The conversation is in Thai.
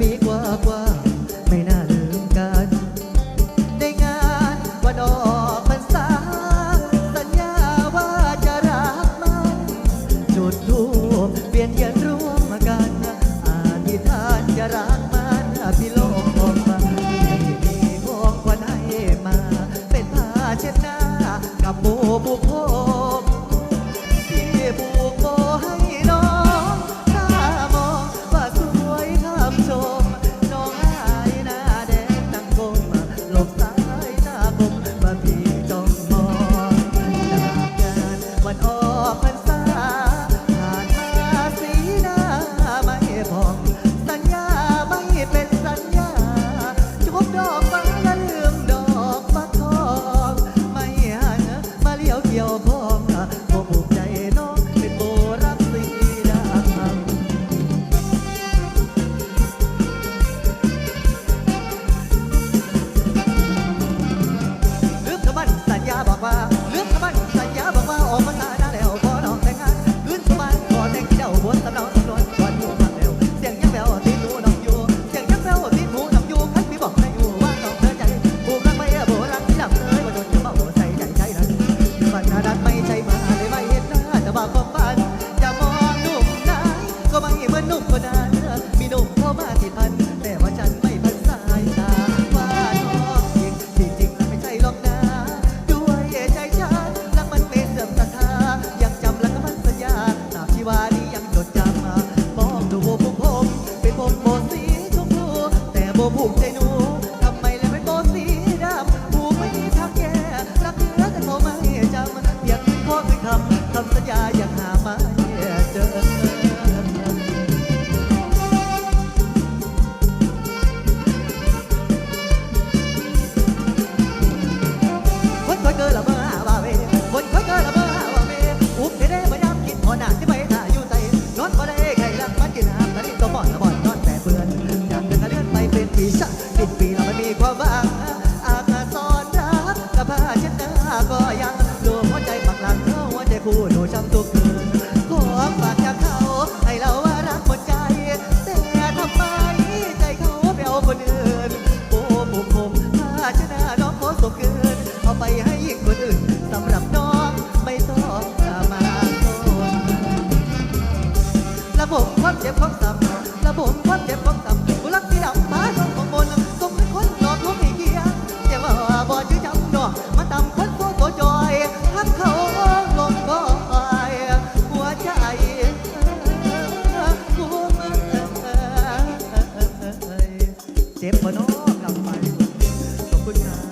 ปีกว่ากว่า บ่ภูมิใจนู คู่หนูช้ำทุกคืนขอฝากจากเขาให้เราว่ารักหมดใจ แต่ทำไมใจเขาไปเอาคนอื่นโอ้ผมผมถ้าชนะน้องขอตกเกิน เอาไปให้คนอื่นสำหรับน้องไม่ต้องกลมาโทษระบบความเจ็บของสับระบบความเจ็บของสับ เจ็บบ่น้อกลับไป ขอบคุณครับ